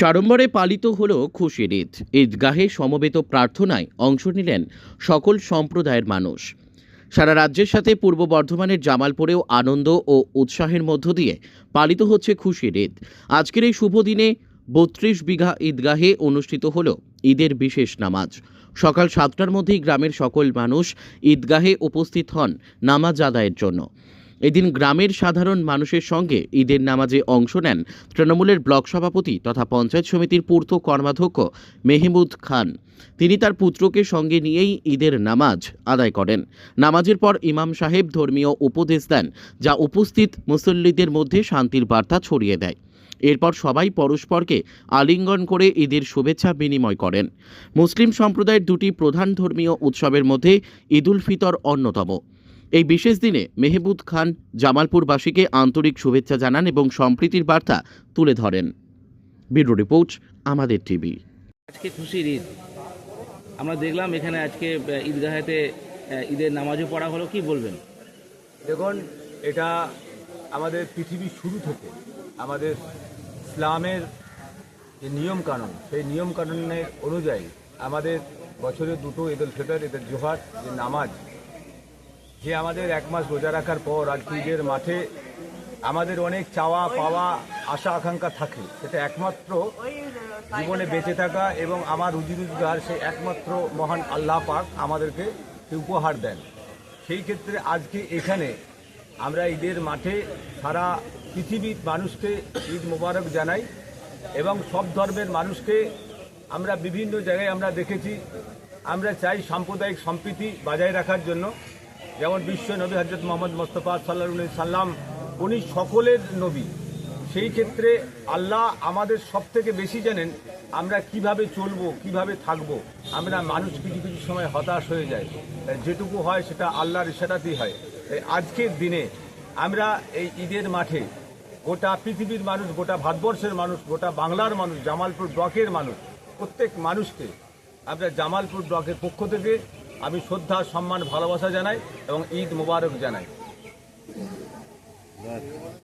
সাড়ম্বরে পালিত হল খুশির ঈদ। ঈদগাহে সমবেত প্রার্থনায় অংশ নিলেন সকল সম্প্রদায়ের মানুষ। সারা রাজ্যের সাথে পূর্ব বর্ধমানের জামালপুরেও আনন্দ ও উৎসাহের মধ্য দিয়ে পালিত হচ্ছে খুশির ঈদ। আজকের এই শুভ দিনে বত্রিশ বিঘা ঈদগাহে অনুষ্ঠিত হল ঈদের বিশেষ নামাজ। সকাল সাতটার মধ্যেই গ্রামের সকল মানুষ ঈদগাহে উপস্থিত হন নামাজ আদায়ের জন্য। এদিন গ্রামের সাধারণ মানুষের সঙ্গে ঈদের নামাজে অংশ নেন তৃণমূলের ব্লক সভাপতি তথা পঞ্চায়েত সমিতির পূর্ত কর্মাধ্যক্ষ মেহমুদ খান। তিনি তার পুত্রকে সঙ্গে নিয়েই ঈদের নামাজ আদায় করেন। নামাজের পর ইমাম সাহেব ধর্মীয় উপদেশ দেন, যা উপস্থিত মুসল্লিদের মধ্যে শান্তির বার্তা ছড়িয়ে দেয়। এরপর সবাই পরস্পরকে আলিঙ্গন করে ঈদের শুভেচ্ছা বিনিময় করেন। মুসলিম সম্প্রদায়ের দুটি প্রধান ধর্মীয় উৎসবের মধ্যে ঈদুল ফিতর অন্যতম। এই বিশেষ দিনে মেহবুদ খান জামালপুরবাসীকে আন্তরিক শুভেচ্ছা জানান এবং সম্প্রীতির বার্তা তুলে ধরেন। ব্যুরো রিপোর্ট আমাদের টিভি। আজকে খুশির ঈদ। আমরা দেখলাম এখানে আজকে ঈদগাহেতে ঈদের নামাজও পড়া হলো। কি বলবেন? দেখুন এটা আমাদের পৃথিবীর শুরু থেকে আমাদের ইসলামের যে নিয়মকানুন সেই নিয়মকানুনের অনুযায়ী আমাদের বছরে দুটো ঈদুল ফিতর ঈদের জোহার যে নামাজ যে আমাদের এক মাস রোজা রাখার পর আজকে ঈদের মাঠে আমাদের অনেক চাওয়া পাওয়া আশা আকাঙ্ক্ষা থাকে। সেটা একমাত্র জীবনে বেঁচে থাকা এবং আমার রুজি রোজগার সে একমাত্র মহান আল্লাহ পাক আমাদেরকে উপহার দেন। সেই ক্ষেত্রে আজকে এখানে আমরা ঈদের মাঠে সারা পৃথিবীর মানুষকে ঈদ মোবারক জানাই এবং সব ধর্মের মানুষকে আমরা বিভিন্ন জায়গায় আমরা দেখেছি। আমরা চাই সাম্প্রদায়িক সম্প্রীতি বজায় রাখার জন্য। যেমন বিশ্ব নবী হজরত মোহাম্মদ মোস্তফা সাল্লাহ সাল্লাম, উনি সকলের নবী। সেই ক্ষেত্রে আল্লাহ আমাদের সব থেকে বেশি জানেন আমরা কীভাবে চলবো, কীভাবে থাকব। আমরা মানুষ কিছু কিছু সময় হতাশ হয়ে যায় যেটুকু হয় সেটা আল্লাহর ইশারাতেই হয়। তাই আজকের দিনে আমরা এই ঈদের মাঠে গোটা পৃথিবীর মানুষ, গোটা ভারতবর্ষের মানুষ, গোটা বাংলার মানুষ, জামালপুর ব্লকের মানুষ, প্রত্যেক মানুষকে আমরা জামালপুর ব্লকের পক্ষ থেকে আমি শ্রদ্ধা সম্মান ভালোবাসা জানাই এবং ঈদ মোবারক জানাই।